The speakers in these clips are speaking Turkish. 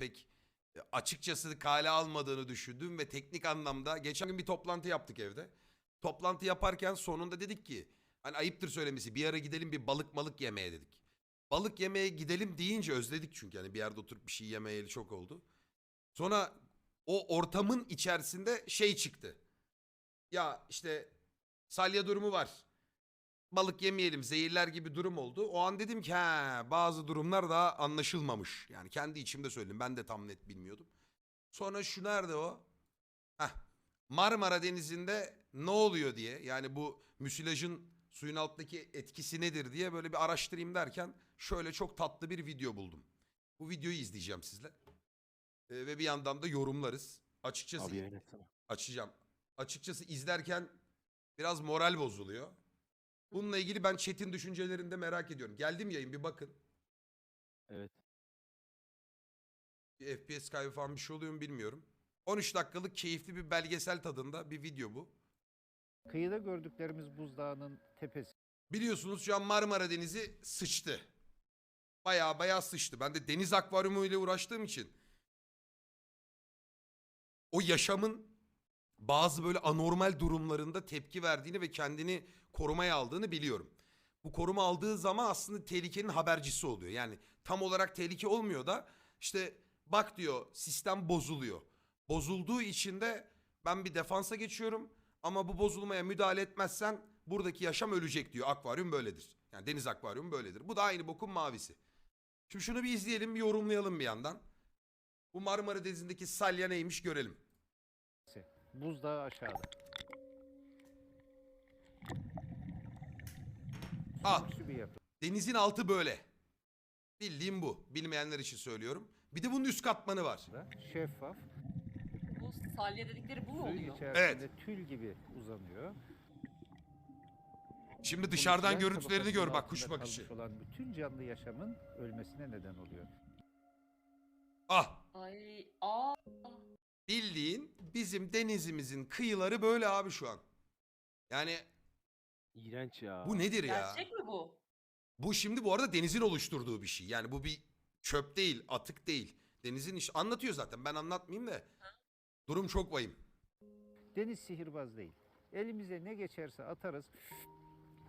pek e, açıkçası kale almadığını düşündüm ve teknik anlamda geçen gün bir toplantı yaptık evde. Toplantı yaparken sonunda dedik ki hani ayıptır söylemesi bir ara gidelim bir balık malık yemeye dedik. Balık yemeye gidelim deyince özledik çünkü hani bir yerde oturup bir şey yemeyeli çok oldu. Sonra o ortamın içerisinde şey çıktı. Ya işte salya durumu var. Balık yemeyelim zehirler gibi durum oldu. O an dedim ki ha bazı durumlar daha anlaşılmamış. Yani kendi içimde söyledim. Ben de tam net bilmiyordum. Sonra şu nerede o? Heh. Marmara Denizi'nde ne oluyor diye. Yani bu müsilajın suyun altındaki etkisi nedir diye böyle bir araştırayım derken şöyle çok tatlı bir video buldum. Bu videoyu izleyeceğim sizle. Ee, ve bir yandan da yorumlarız. Açıkçası Abi açacağım. Açıkçası izlerken biraz moral bozuluyor. Bununla ilgili ben chat'in düşüncelerini de merak ediyorum. Geldim yayın bir bakın. Evet. Bir FPS kaybı falan bir şey oluyor mu bilmiyorum. 13 dakikalık keyifli bir belgesel tadında bir video bu. Kıyıda gördüklerimiz buzdağının tepesi. Biliyorsunuz şu an Marmara Denizi sıçtı. Baya baya sıçtı. Ben de deniz akvaryumu ile uğraştığım için o yaşamın bazı böyle anormal durumlarında tepki verdiğini ve kendini korumaya aldığını biliyorum. Bu koruma aldığı zaman aslında tehlikenin habercisi oluyor. Yani tam olarak tehlike olmuyor da işte bak diyor sistem bozuluyor. Bozulduğu için de ben bir defansa geçiyorum ama bu bozulmaya müdahale etmezsen buradaki yaşam ölecek diyor. Akvaryum böyledir. Yani deniz akvaryumu böyledir. Bu da aynı bokun mavisi. Şimdi şunu bir izleyelim, bir yorumlayalım bir yandan. Bu Marmara Denizi'ndeki salya neymiş görelim. Buzdağı aşağıda. Ah. Bir yapı. Denizin altı böyle. Bildiğim bu. Bilmeyenler için söylüyorum. Bir de bunun üst katmanı var. Şeffaf. Bu salya dedikleri bu mu Suyun oluyor? içerisinde tül gibi uzanıyor. Şimdi dışarıdan Lens görüntülerini gör bak kuş altında bakışı. kalmış olan bütün canlı yaşamın ölmesine neden oluyor. Ah Ay aa. bildiğin bizim denizimizin kıyıları böyle abi şu an. Yani İğrenç ya. bu nedir ya? Gerçek mi bu? Bu şimdi bu arada denizin oluşturduğu bir şey. Yani bu bir çöp değil, atık değil. Denizin iş anlatıyor zaten. Ben anlatmayayım da. Durum çok vahim. Deniz sihirbaz değil. Elimize ne geçerse atarız.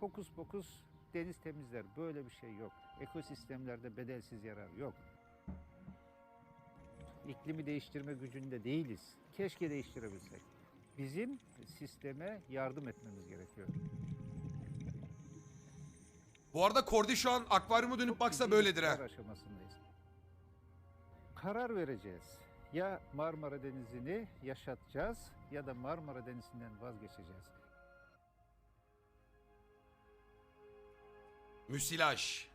Fokus fokus deniz temizler. Böyle bir şey yok. Ekosistemlerde bedelsiz yarar yok. İklimi değiştirme gücünde değiliz. Keşke değiştirebilsek. Bizim sisteme yardım etmemiz gerekiyor. Bu arada Kordi şu an akvaryuma dönüp baksa böyledir ha. aşamasındayız. Karar vereceğiz. Ya Marmara Denizi'ni yaşatacağız ya da Marmara Denizi'nden vazgeçeceğiz. Müsilaj.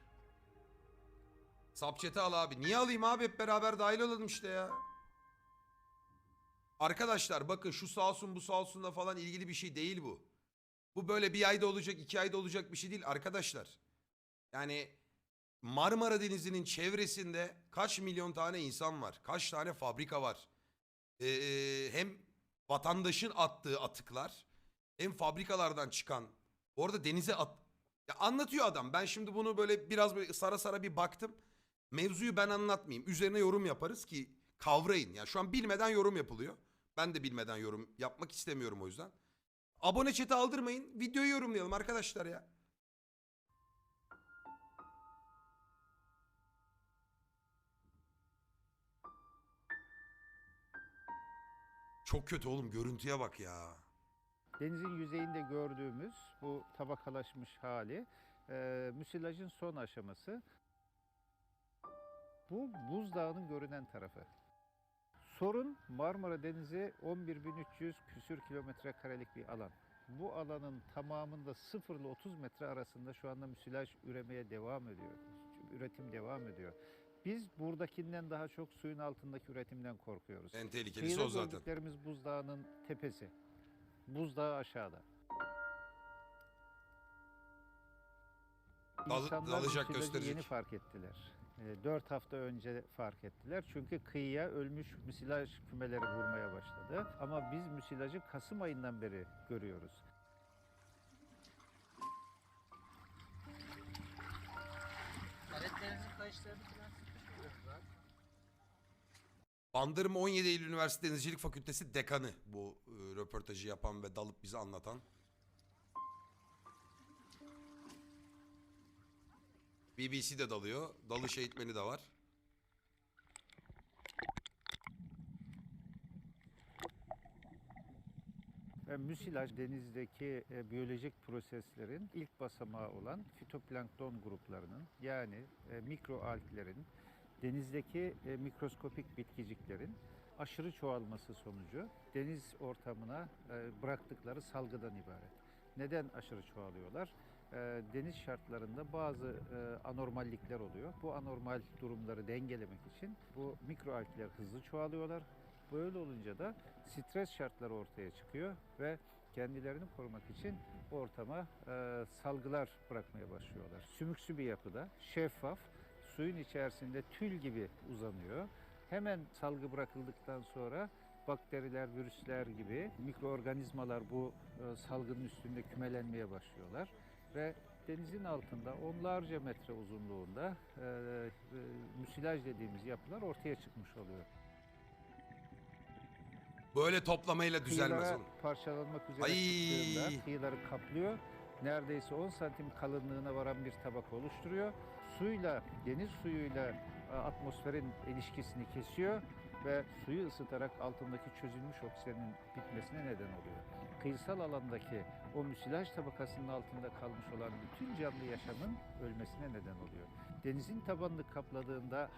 Sapçete al abi. Niye alayım abi hep beraber dahil olalım işte ya. Arkadaşlar bakın şu sağ olsun bu sağ olsunla falan ilgili bir şey değil bu. Bu böyle bir ayda olacak iki ayda olacak bir şey değil arkadaşlar. Yani Marmara Denizi'nin çevresinde kaç milyon tane insan var? Kaç tane fabrika var? Ee, hem vatandaşın attığı atıklar hem fabrikalardan çıkan orada denize at, ya anlatıyor adam. Ben şimdi bunu böyle biraz böyle sara sara bir baktım. Mevzuyu ben anlatmayayım. Üzerine yorum yaparız ki kavrayın. Ya şu an bilmeden yorum yapılıyor. Ben de bilmeden yorum yapmak istemiyorum o yüzden. Abone chat'i aldırmayın. Videoyu yorumlayalım arkadaşlar ya. Çok kötü oğlum. Görüntüye bak ya. Denizin yüzeyinde gördüğümüz bu tabakalaşmış hali e, müsilajın son aşaması. Bu buzdağının görünen tarafı. Sorun Marmara Denizi 11.300 küsür kilometre karelik bir alan. Bu alanın tamamında 0 ile 30 metre arasında şu anda müsilaj üremeye devam ediyor. Üretim devam ediyor. Biz buradakinden daha çok suyun altındaki üretimden korkuyoruz. En tehlikelisi Kıyıda o zaten. gördüklerimiz buzdağının tepesi. Buzdağı aşağıda. Dal- İnsanlar dalacak, müsilajı gösterecek. yeni fark ettiler. 4 hafta önce fark ettiler. Çünkü kıyıya ölmüş müsilaj kümeleri vurmaya başladı. Ama biz müsilajı Kasım ayından beri görüyoruz. Evet denizin kayışlarını falan sıkıştırıyoruz abi. Bandırma 17 Eylül Üniversitesi Denizcilik Fakültesi dekanı bu e, röportajı yapan ve dalıp bize anlatan. BBC de dalıyor. Dalış eğitmeni de var. Müsilaj denizdeki e, biyolojik proseslerin ilk basamağı olan fitoplankton gruplarının yani e, mikroalglerin denizdeki e, mikroskopik bitkiciklerin aşırı çoğalması sonucu deniz ortamına bıraktıkları salgıdan ibaret. Neden aşırı çoğalıyorlar? E, deniz şartlarında bazı e, anormallikler oluyor. Bu anormal durumları dengelemek için bu mikroalgler hızlı çoğalıyorlar. Böyle olunca da stres şartları ortaya çıkıyor ve kendilerini korumak için ortama e, salgılar bırakmaya başlıyorlar. Sümüksü bir yapıda, şeffaf, suyun içerisinde tül gibi uzanıyor. Hemen salgı bırakıldıktan sonra bakteriler, virüsler gibi mikroorganizmalar bu salgının üstünde kümelenmeye başlıyorlar ve denizin altında onlarca metre uzunluğunda e, e, müsilaj dediğimiz yapılar ortaya çıkmış oluyor. Böyle toplamayla düzelmez Kıyılara oğlum. parçalanmak üzere Ay. çıktığında kıyıları kaplıyor. Neredeyse 10 santim kalınlığına varan bir tabaka oluşturuyor. Suyla, deniz suyuyla e, atmosferin ilişkisini kesiyor ve suyu ısıtarak altındaki çözülmüş oksijenin bitmesine neden oluyor. Kıyısal alandaki o müsilaj tabakasının altında kalmış olan bütün canlı yaşamın ölmesine neden oluyor. Denizin tabanını kapladığında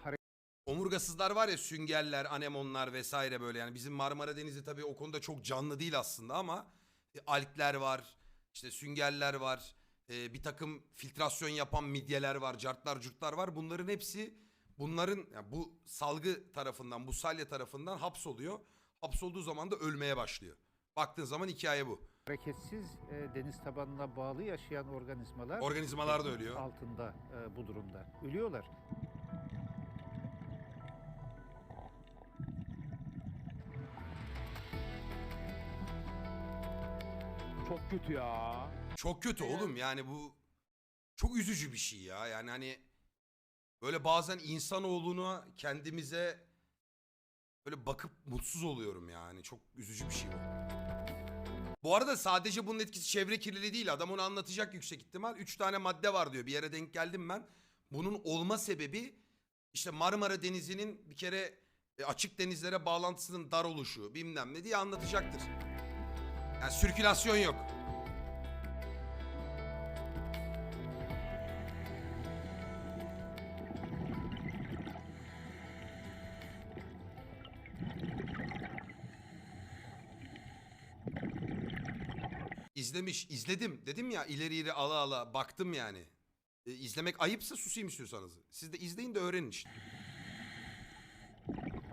Omurgasızlar var ya süngerler, anemonlar vesaire böyle yani bizim Marmara Denizi tabii o konuda çok canlı değil aslında ama e, algler var, işte süngerler var, e, bir takım filtrasyon yapan midyeler var, cartlar curtlar var. Bunların hepsi bunların yani bu salgı tarafından, bu salya tarafından hapsoluyor. Hapsolduğu zaman da ölmeye başlıyor. Baktığın zaman hikaye bu. Hareketsiz e, deniz tabanına bağlı yaşayan organizmalar Organizmalar da ölüyor. altında e, bu durumda. Ölüyorlar. Çok kötü ya. Çok kötü oğlum yani bu çok üzücü bir şey ya. Yani hani böyle bazen insanoğluna kendimize böyle bakıp mutsuz oluyorum yani. Çok üzücü bir şey bu. Bu arada sadece bunun etkisi çevre kirliliği değil. Adam onu anlatacak yüksek ihtimal. Üç tane madde var diyor. Bir yere denk geldim ben. Bunun olma sebebi işte Marmara Denizi'nin bir kere e, açık denizlere bağlantısının dar oluşu bilmem ne diye anlatacaktır. Yani sirkülasyon yok. İzlemiş, izledim. Dedim ya ileri ileri ala ala baktım yani. E, izlemek ayıpsa susayım istiyorsanız. Siz de izleyin de öğrenin işte.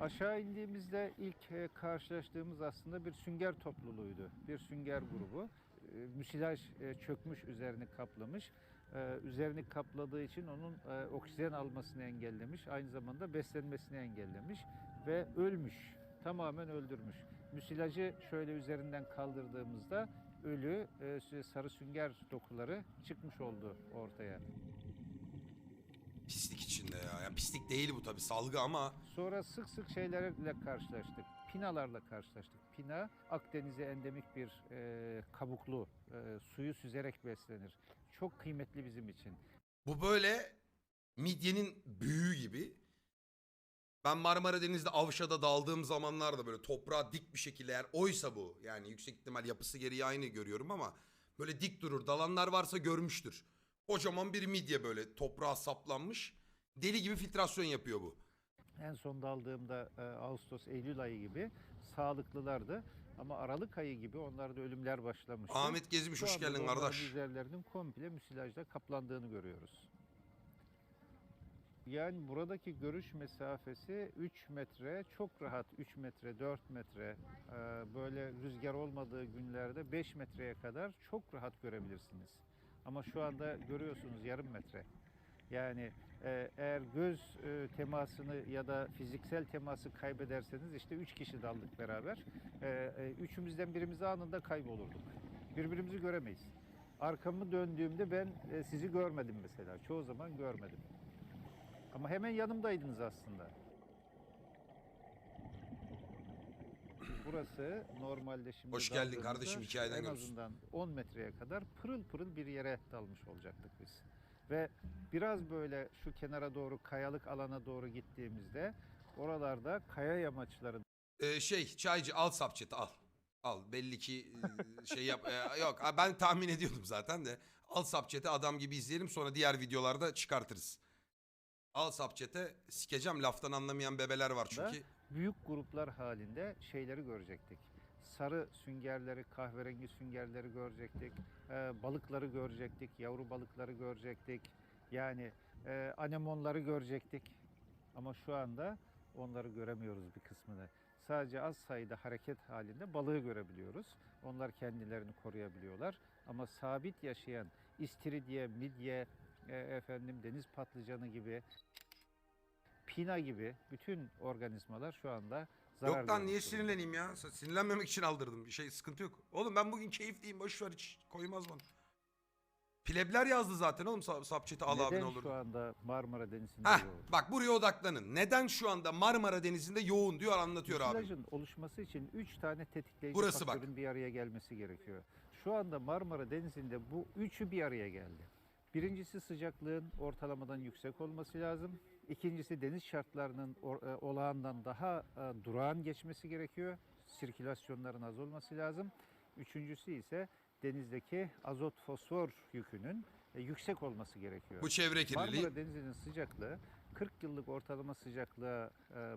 Aşağı indiğimizde ilk e, karşılaştığımız aslında bir sünger topluluğuydu. Bir sünger grubu. E, müsilaj e, çökmüş, üzerini kaplamış. E, üzerini kapladığı için onun e, oksijen almasını engellemiş. Aynı zamanda beslenmesini engellemiş ve ölmüş. Tamamen öldürmüş. Müsilajı şöyle üzerinden kaldırdığımızda ölü e, sarı sünger dokuları çıkmış oldu ortaya. Pislik içinde ya. Yani pislik değil bu tabii salgı ama Sonra sık sık şeylerle karşılaştık. Pinalarla karşılaştık. Pina Akdeniz'e endemik bir e, kabuklu, e, suyu süzerek beslenir. Çok kıymetli bizim için. bu böyle midyenin büyüğü gibi. Ben Marmara Denizi'de Avşa'da daldığım zamanlarda böyle toprağa dik bir şekilde eğer oysa bu yani yüksek ihtimal yapısı gereği aynı görüyorum ama böyle dik durur. Dalanlar varsa görmüştür. Kocaman bir midye böyle toprağa saplanmış. Deli gibi filtrasyon yapıyor bu. En son daldığımda e, Ağustos, Eylül ayı gibi sağlıklılardı. Ama Aralık ayı gibi onlarda ölümler başlamıştı. Ahmet Gezmiş Şu hoş anda geldin onların kardeş. üzerlerinin komple müsilajla kaplandığını görüyoruz. Yani buradaki görüş mesafesi 3 metre, çok rahat 3 metre, 4 metre, e, böyle rüzgar olmadığı günlerde 5 metreye kadar çok rahat görebilirsiniz. Ama şu anda görüyorsunuz yarım metre. Yani e, eğer göz e, temasını ya da fiziksel teması kaybederseniz işte üç kişi daldık beraber. E, üçümüzden birimiz anında kaybolurduk. Birbirimizi göremeyiz. Arkamı döndüğümde ben sizi görmedim mesela. Çoğu zaman görmedim. Ama hemen yanımdaydınız aslında. Burası normalde şimdi Hoş geldin daldığımızda kardeşim, hikayeden En görürsün. azından 10 metreye kadar pırıl pırıl bir yere dalmış olacaktık biz. Ve biraz böyle şu kenara doğru kayalık alana doğru gittiğimizde oralarda kaya yamaçları Ee, şey çaycı al sapçeti al. Al belli ki e, şey yap. e, yok ben tahmin ediyordum zaten de. Al sapçeti adam gibi izleyelim sonra diğer videolarda çıkartırız. Al sapçete sikeceğim laftan anlamayan bebeler var çünkü. büyük gruplar halinde şeyleri görecektik. Sarı süngerleri, kahverengi süngerleri görecektik. Ee, balıkları görecektik, yavru balıkları görecektik. Yani e, anemonları görecektik. Ama şu anda onları göremiyoruz bir kısmını. Sadece az sayıda hareket halinde balığı görebiliyoruz. Onlar kendilerini koruyabiliyorlar. Ama sabit yaşayan istiridye, midye, e, efendim deniz patlıcanı gibi pina gibi bütün organizmalar şu anda zarar Yok lan niye durumda. sinirleneyim ya? Sinirlenmemek için aldırdım. Bir şey sıkıntı yok. Oğlum ben bugün keyifliyim. Boş ver hiç koymaz bana. Plebler yazdı zaten oğlum sap, sapçeti al abi ne Neden olur. şu anda Marmara Denizi'nde Heh, yoğun? bak buraya odaklanın. Neden şu anda Marmara Denizi'nde yoğun diyor anlatıyor abi. Müsilajın oluşması için 3 tane tetikleyici Burası bak. faktörün bir araya gelmesi gerekiyor. Şu anda Marmara Denizi'nde bu üçü bir araya geldi. Birincisi sıcaklığın ortalamadan yüksek olması lazım. İkincisi deniz şartlarının e, olağandan daha e, durağan geçmesi gerekiyor. Sirkülasyonların az olması lazım. Üçüncüsü ise denizdeki azot fosfor yükünün e, yüksek olması gerekiyor. Bu çevre kirliliği. Marmara Denizi'nin sıcaklığı 40 yıllık ortalama sıcaklığa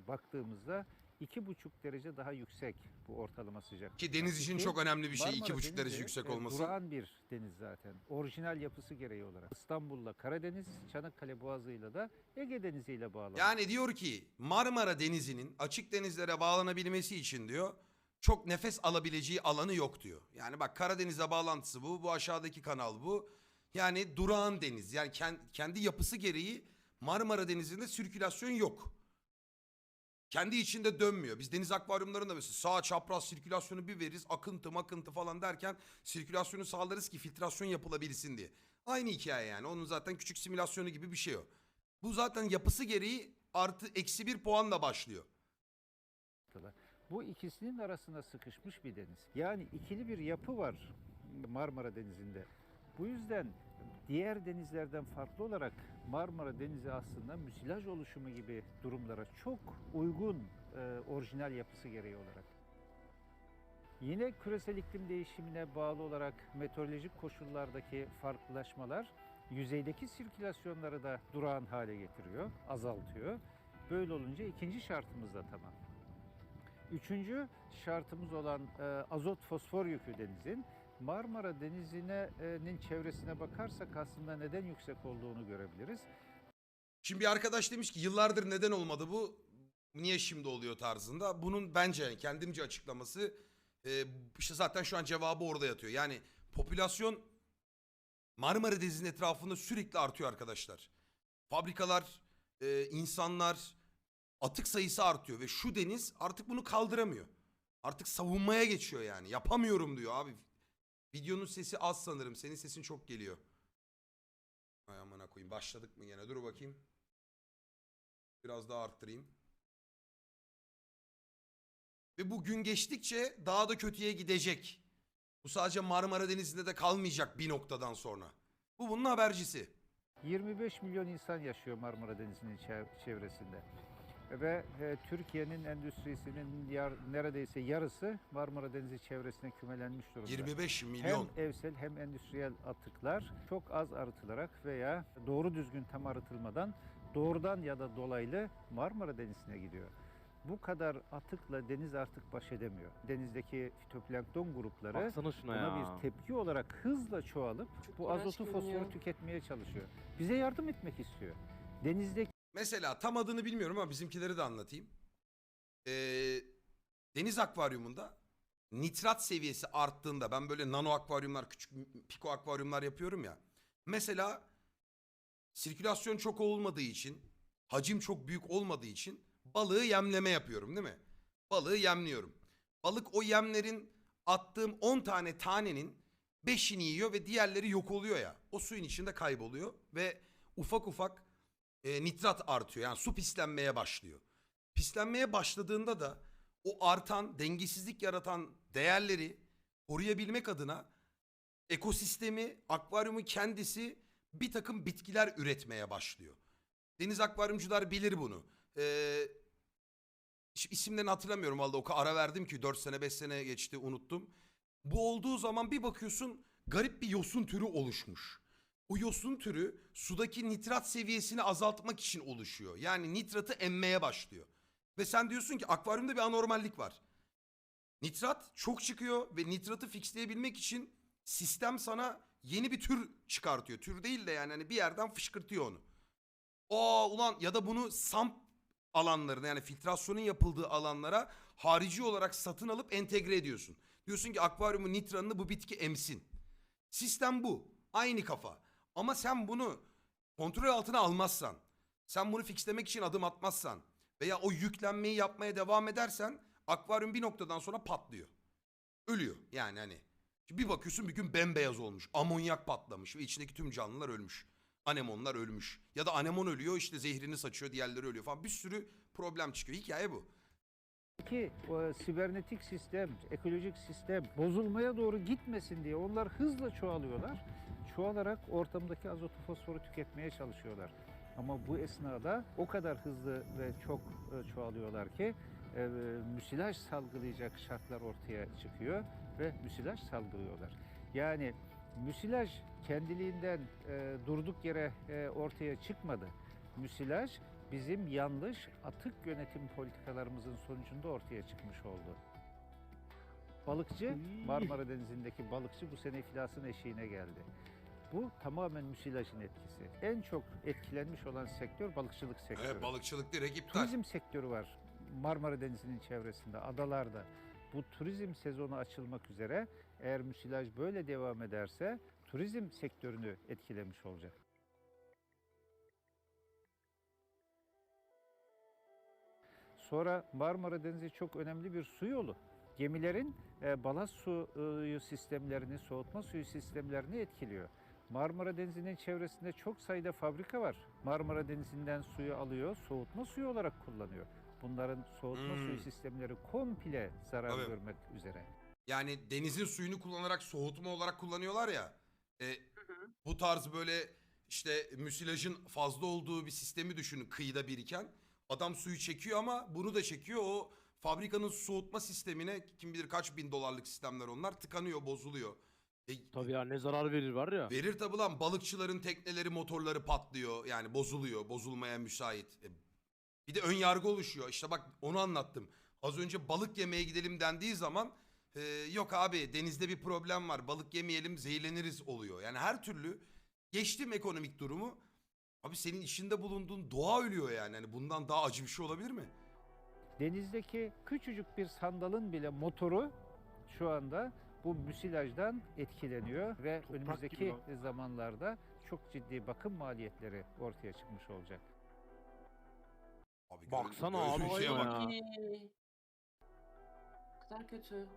baktığımızda 2,5 derece daha yüksek bu ortalama sıcaklık. Ki deniz için çok önemli bir şey. Marmara iki buçuk derece Denizi, yüksek e, olması. Durağan bir deniz zaten. Orijinal yapısı gereği olarak. İstanbul'la Karadeniz, Çanakkale Boğazı'yla da Ege Denizi ile bağlı. Yani diyor ki Marmara Denizi'nin açık denizlere bağlanabilmesi için diyor çok nefes alabileceği alanı yok diyor. Yani bak Karadeniz'e bağlantısı bu. Bu aşağıdaki kanal bu. Yani durağan deniz. Yani ken- kendi yapısı gereği Marmara Denizi'nde sirkülasyon yok. Kendi içinde dönmüyor. Biz deniz akvaryumlarında mesela sağ çapraz sirkülasyonu bir veririz. Akıntı makıntı falan derken sirkülasyonu sağlarız ki filtrasyon yapılabilsin diye. Aynı hikaye yani. Onun zaten küçük simülasyonu gibi bir şey o. Bu zaten yapısı gereği artı eksi bir puanla başlıyor. Bu ikisinin arasına sıkışmış bir deniz. Yani ikili bir yapı var Marmara Denizi'nde. Bu yüzden diğer denizlerden farklı olarak Marmara Denizi aslında müsilaj oluşumu gibi durumlara çok uygun e, orijinal yapısı gereği olarak. Yine küresel iklim değişimine bağlı olarak meteorolojik koşullardaki farklılaşmalar yüzeydeki sirkülasyonları da durağan hale getiriyor, azaltıyor. Böyle olunca ikinci şartımız da tamam. Üçüncü şartımız olan e, azot fosfor yükü denizin Marmara Denizi'nin çevresine bakarsak aslında neden yüksek olduğunu görebiliriz. Şimdi bir arkadaş demiş ki yıllardır neden olmadı bu? Niye şimdi oluyor tarzında. Bunun bence kendimce açıklaması e, işte zaten şu an cevabı orada yatıyor. Yani popülasyon Marmara Denizi'nin etrafında sürekli artıyor arkadaşlar. Fabrikalar, e, insanlar, atık sayısı artıyor ve şu deniz artık bunu kaldıramıyor. Artık savunmaya geçiyor yani. Yapamıyorum diyor abi. Videonun sesi az sanırım. Senin sesin çok geliyor. Ay amına koyayım. Başladık mı gene? Dur bakayım. Biraz daha arttırayım. Ve bu gün geçtikçe daha da kötüye gidecek. Bu sadece Marmara Denizi'nde de kalmayacak bir noktadan sonra. Bu bunun habercisi. 25 milyon insan yaşıyor Marmara Denizi'nin çev- çevresinde. Ve e, Türkiye'nin endüstrisinin yar- neredeyse yarısı Marmara Denizi çevresine kümelenmiş durumda. 25 milyon. Hem evsel hem endüstriyel atıklar çok az arıtılarak veya doğru düzgün tam arıtılmadan doğrudan ya da dolaylı Marmara Denizi'ne gidiyor. Bu kadar atıkla deniz artık baş edemiyor. Denizdeki fitoplankton grupları Baksana şuna buna ya. bir tepki olarak hızla çoğalıp Çok bu azotu görünüyor. fosforu tüketmeye çalışıyor. Bize yardım etmek istiyor. Denizdeki Mesela tam adını bilmiyorum ama bizimkileri de anlatayım. Ee, deniz akvaryumunda nitrat seviyesi arttığında ben böyle nano akvaryumlar, küçük piko akvaryumlar yapıyorum ya. Mesela sirkülasyon çok olmadığı için, hacim çok büyük olmadığı için balığı yemleme yapıyorum değil mi? Balığı yemliyorum. Balık o yemlerin attığım 10 tane tanenin 5'ini yiyor ve diğerleri yok oluyor ya. O suyun içinde kayboluyor ve ufak ufak e, nitrat artıyor. Yani su pislenmeye başlıyor. Pislenmeye başladığında da o artan, dengesizlik yaratan değerleri koruyabilmek adına ekosistemi, akvaryumun kendisi bir takım bitkiler üretmeye başlıyor. Deniz akvaryumcular bilir bunu. Ee, isimlerini hatırlamıyorum vallahi o ara verdim ki 4 sene 5 sene geçti unuttum. Bu olduğu zaman bir bakıyorsun garip bir yosun türü oluşmuş. O yosun türü sudaki nitrat seviyesini azaltmak için oluşuyor. Yani nitratı emmeye başlıyor. Ve sen diyorsun ki akvaryumda bir anormallik var. Nitrat çok çıkıyor ve nitratı fixleyebilmek için sistem sana yeni bir tür çıkartıyor. Tür değil de yani hani bir yerden fışkırtıyor onu. Aa ulan ya da bunu samp alanlarına yani filtrasyonun yapıldığı alanlara harici olarak satın alıp entegre ediyorsun. Diyorsun ki akvaryumun nitranını bu bitki emsin. Sistem bu. Aynı kafa. Ama sen bunu kontrol altına almazsan, sen bunu fixlemek için adım atmazsan veya o yüklenmeyi yapmaya devam edersen akvaryum bir noktadan sonra patlıyor. Ölüyor yani hani. Bir bakıyorsun bir gün bembeyaz olmuş. Amonyak patlamış ve içindeki tüm canlılar ölmüş. Anemonlar ölmüş. Ya da anemon ölüyor işte zehrini saçıyor diğerleri ölüyor falan. Bir sürü problem çıkıyor. Hikaye bu. Ki o sibernetik sistem, ekolojik sistem bozulmaya doğru gitmesin diye onlar hızla çoğalıyorlar. Çoğalarak ortamdaki azotu fosforu tüketmeye çalışıyorlar. Ama bu esnada o kadar hızlı ve çok e, çoğalıyorlar ki e, müsilaj salgılayacak şartlar ortaya çıkıyor ve müsilaj salgılıyorlar. Yani müsilaj kendiliğinden e, durduk yere e, ortaya çıkmadı. Müsilaj bizim yanlış atık yönetim politikalarımızın sonucunda ortaya çıkmış oldu. Balıkçı, Marmara Denizi'ndeki balıkçı bu sene iflasın eşiğine geldi. Bu tamamen müsilajın etkisi. En çok etkilenmiş olan sektör balıkçılık sektörü. Evet balıkçılık direkt iptal. Turizm sektörü var Marmara Denizi'nin çevresinde, adalarda. Bu turizm sezonu açılmak üzere eğer müsilaj böyle devam ederse turizm sektörünü etkilemiş olacak. Sonra Marmara Denizi çok önemli bir su yolu. Gemilerin e, balast suyu sistemlerini, soğutma suyu sistemlerini etkiliyor. Marmara Denizi'nin çevresinde çok sayıda fabrika var. Marmara Denizi'nden suyu alıyor, soğutma suyu olarak kullanıyor. Bunların soğutma Hmm. suyu sistemleri komple zarar Tabii. görmek üzere. Yani denizin suyunu kullanarak soğutma olarak kullanıyorlar ya. E, bu tarz böyle işte müsilajın fazla olduğu bir sistemi düşünün kıyıda biriken. Adam suyu çekiyor ama bunu da çekiyor. O fabrikanın soğutma sistemine kim bilir kaç bin dolarlık sistemler onlar tıkanıyor, bozuluyor. E, Tabii ya ne zarar verir var ya. Verir tabi lan balıkçıların tekneleri motorları patlıyor yani bozuluyor bozulmaya müsait. E, bir de ön yargı oluşuyor işte bak onu anlattım. Az önce balık yemeye gidelim dendiği zaman e, yok abi denizde bir problem var balık yemeyelim zehirleniriz oluyor. Yani her türlü geçtim ekonomik durumu abi senin içinde bulunduğun doğa ölüyor yani. yani bundan daha acı bir şey olabilir mi? Denizdeki küçücük bir sandalın bile motoru şu anda bu müsilajdan etkileniyor ve Toprak önümüzdeki zamanlarda çok ciddi bakım maliyetleri ortaya çıkmış olacak. Abi Baksana abi şeye bak. ya. Ne kadar kötü.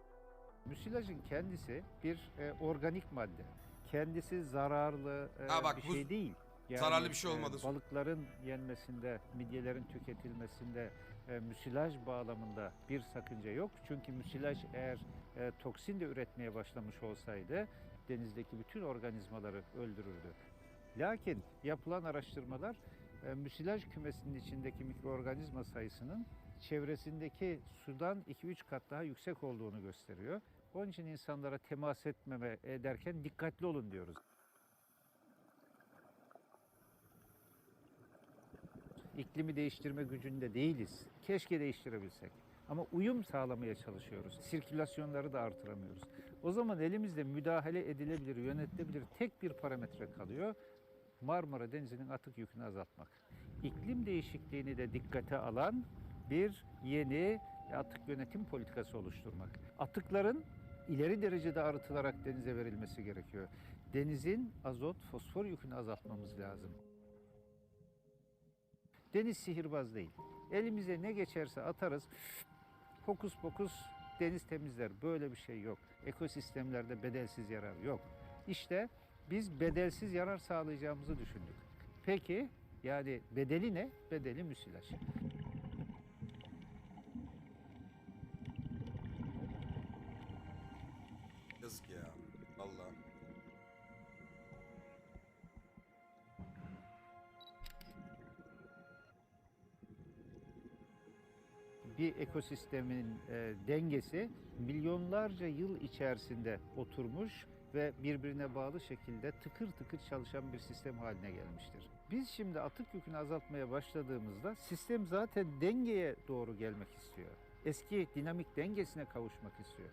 Müsilajın kendisi bir e, organik madde. Kendisi zararlı e, Ha bak, bir bu şey değil. zararlı bir şey e, olmadı. balıkların yenmesinde, midyelerin tüketilmesinde e, müsilaj bağlamında bir sakınca yok. Çünkü müsilaj eğer e, toksin de üretmeye başlamış olsaydı denizdeki bütün organizmaları öldürürdü. Lakin yapılan araştırmalar e, müsilaj kümesinin içindeki mikroorganizma sayısının çevresindeki sudan 2-3 kat daha yüksek olduğunu gösteriyor. Onun için insanlara temas etmeme ederken dikkatli olun diyoruz. İklimi değiştirme gücünde değiliz. Keşke değiştirebilsek. Ama uyum sağlamaya çalışıyoruz. Sirkülasyonları da artıramıyoruz. O zaman elimizde müdahale edilebilir, yönetilebilir tek bir parametre kalıyor. Marmara Denizi'nin atık yükünü azaltmak. İklim değişikliğini de dikkate alan bir yeni atık yönetim politikası oluşturmak. Atıkların ileri derecede arıtılarak denize verilmesi gerekiyor. Denizin azot, fosfor yükünü azaltmamız lazım. Deniz sihirbaz değil. Elimize ne geçerse atarız. Hokus pokus deniz temizler. Böyle bir şey yok. Ekosistemlerde bedelsiz yarar yok. İşte biz bedelsiz yarar sağlayacağımızı düşündük. Peki yani bedeli ne? Bedeli müsilaj. Ekosistemin e, dengesi milyonlarca yıl içerisinde oturmuş ve birbirine bağlı şekilde tıkır tıkır çalışan bir sistem haline gelmiştir. Biz şimdi atık yükünü azaltmaya başladığımızda sistem zaten dengeye doğru gelmek istiyor. Eski dinamik dengesine kavuşmak istiyor.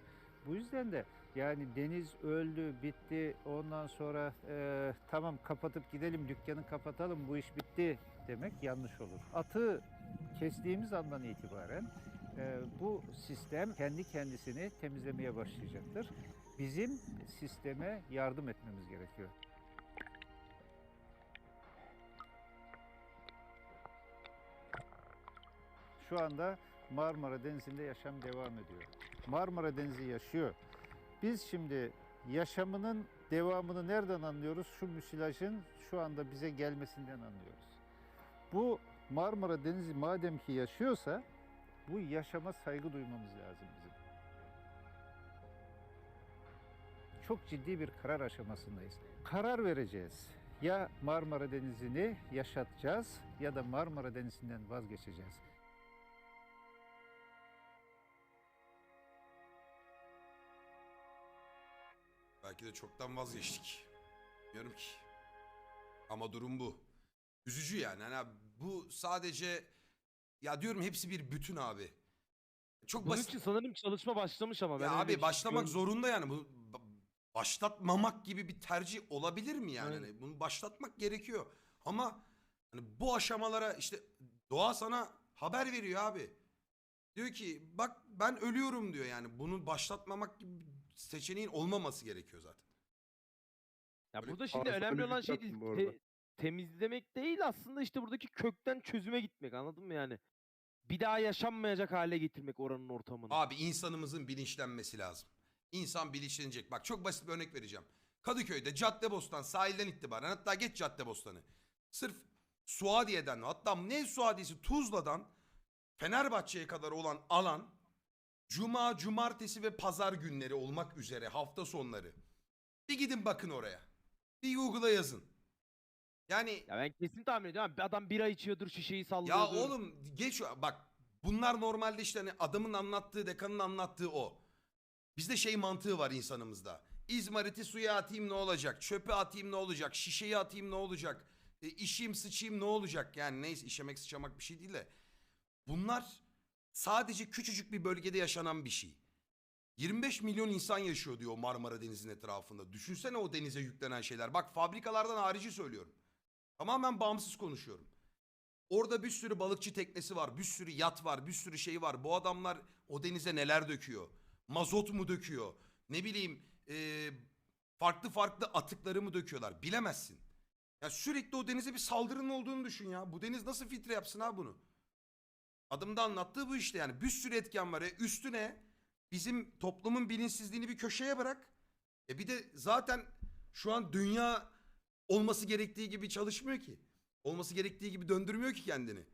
Bu yüzden de yani deniz öldü, bitti, ondan sonra e, tamam kapatıp gidelim, dükkanı kapatalım, bu iş bitti demek yanlış olur. Atığı kestiğimiz andan itibaren bu sistem kendi kendisini temizlemeye başlayacaktır. Bizim sisteme yardım etmemiz gerekiyor. Şu anda Marmara Denizi'nde yaşam devam ediyor. Marmara Denizi yaşıyor. Biz şimdi yaşamının devamını nereden anlıyoruz? Şu müsilajın şu anda bize gelmesinden anlıyoruz. Bu Marmara Denizi madem ki yaşıyorsa bu yaşama saygı duymamız lazım bizim. Çok ciddi bir karar aşamasındayız. Karar vereceğiz. Ya Marmara Denizi'ni yaşatacağız ya da Marmara Denizi'nden vazgeçeceğiz. Belki de çoktan vazgeçtik. Bilmiyorum ki. Ama durum bu. Üzücü yani. Hani bu sadece ya diyorum hepsi bir bütün abi. Çok Bunun basit. için sanırım çalışma başlamış ama. ben Ya öyle abi bir başlamak şey zorunda yani. Bu ba- başlatmamak gibi bir tercih olabilir mi yani? Hani bunu başlatmak gerekiyor. Ama hani bu aşamalara işte doğa sana haber veriyor abi. Diyor ki bak ben ölüyorum diyor yani. Bunu başlatmamak gibi bir seçeneğin olmaması gerekiyor zaten. Ya Böyle burada şimdi Ağzına önemli olan şey değil, bu arada. te- temizlemek değil aslında işte buradaki kökten çözüme gitmek anladın mı yani? Bir daha yaşanmayacak hale getirmek oranın ortamını. Abi insanımızın bilinçlenmesi lazım. İnsan bilinçlenecek. Bak çok basit bir örnek vereceğim. Kadıköy'de Caddebostan sahilden itibaren hatta geç Caddebostan'ı. Sırf Suadiye'den hatta ne Suadiye'si Tuzla'dan Fenerbahçe'ye kadar olan alan Cuma, Cumartesi ve Pazar günleri olmak üzere hafta sonları. Bir gidin bakın oraya. Bir Google'a yazın. Yani Ya ben kesin tahmin ediyorum. abi, Adam bira içiyordur, şişeyi ya sallıyordur. oğlum geç bak bunlar normalde işte hani adamın anlattığı dekanın anlattığı o. Bizde şey mantığı var insanımızda. İzmariti suya atayım ne olacak? Çöpe atayım ne olacak? Şişeyi atayım ne olacak? E, işeyim sıçayım ne olacak? Yani neyse işemek sıçamak bir şey değil de. Bunlar sadece küçücük bir bölgede yaşanan bir şey. 25 milyon insan yaşıyor diyor Marmara Denizi'nin etrafında. Düşünsene o denize yüklenen şeyler. Bak fabrikalardan harici söylüyorum. Tamamen bağımsız konuşuyorum. Orada bir sürü balıkçı teknesi var, bir sürü yat var, bir sürü şey var. Bu adamlar o denize neler döküyor? Mazot mu döküyor? Ne bileyim eee, farklı farklı atıkları mı döküyorlar? Bilemezsin. Ya sürekli o denize bir saldırının olduğunu düşün ya. Bu deniz nasıl filtre yapsın ha bunu? Adımda anlattığı bu işte yani. Bir sürü etken var. E üstüne bizim toplumun bilinçsizliğini bir köşeye bırak. E bir de zaten şu an dünya olması gerektiği gibi çalışmıyor ki. Olması gerektiği gibi döndürmüyor ki kendini.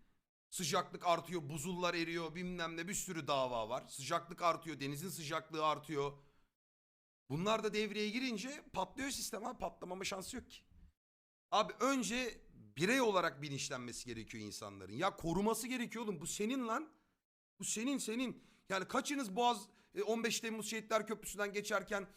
Sıcaklık artıyor, buzullar eriyor, bilmem ne bir sürü dava var. Sıcaklık artıyor, denizin sıcaklığı artıyor. Bunlar da devreye girince patlıyor sistem abi. Patlamama şansı yok ki. Abi önce birey olarak bilinçlenmesi gerekiyor insanların. Ya koruması gerekiyor oğlum. Bu senin lan. Bu senin senin. Yani kaçınız Boğaz e, 15 Temmuz Şehitler Köprüsü'nden geçerken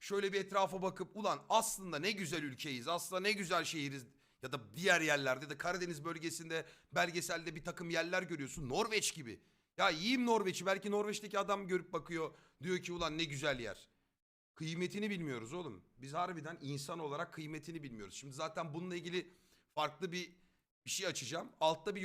şöyle bir etrafa bakıp ulan aslında ne güzel ülkeyiz. Aslında ne güzel şehiriz. Ya da diğer yerlerde de Karadeniz bölgesinde belgeselde bir takım yerler görüyorsun. Norveç gibi. Ya yiyeyim Norveç'i. Belki Norveç'teki adam görüp bakıyor. Diyor ki ulan ne güzel yer. Kıymetini bilmiyoruz oğlum. Biz harbiden insan olarak kıymetini bilmiyoruz. Şimdi zaten bununla ilgili farklı bir bir şey açacağım. Altta bir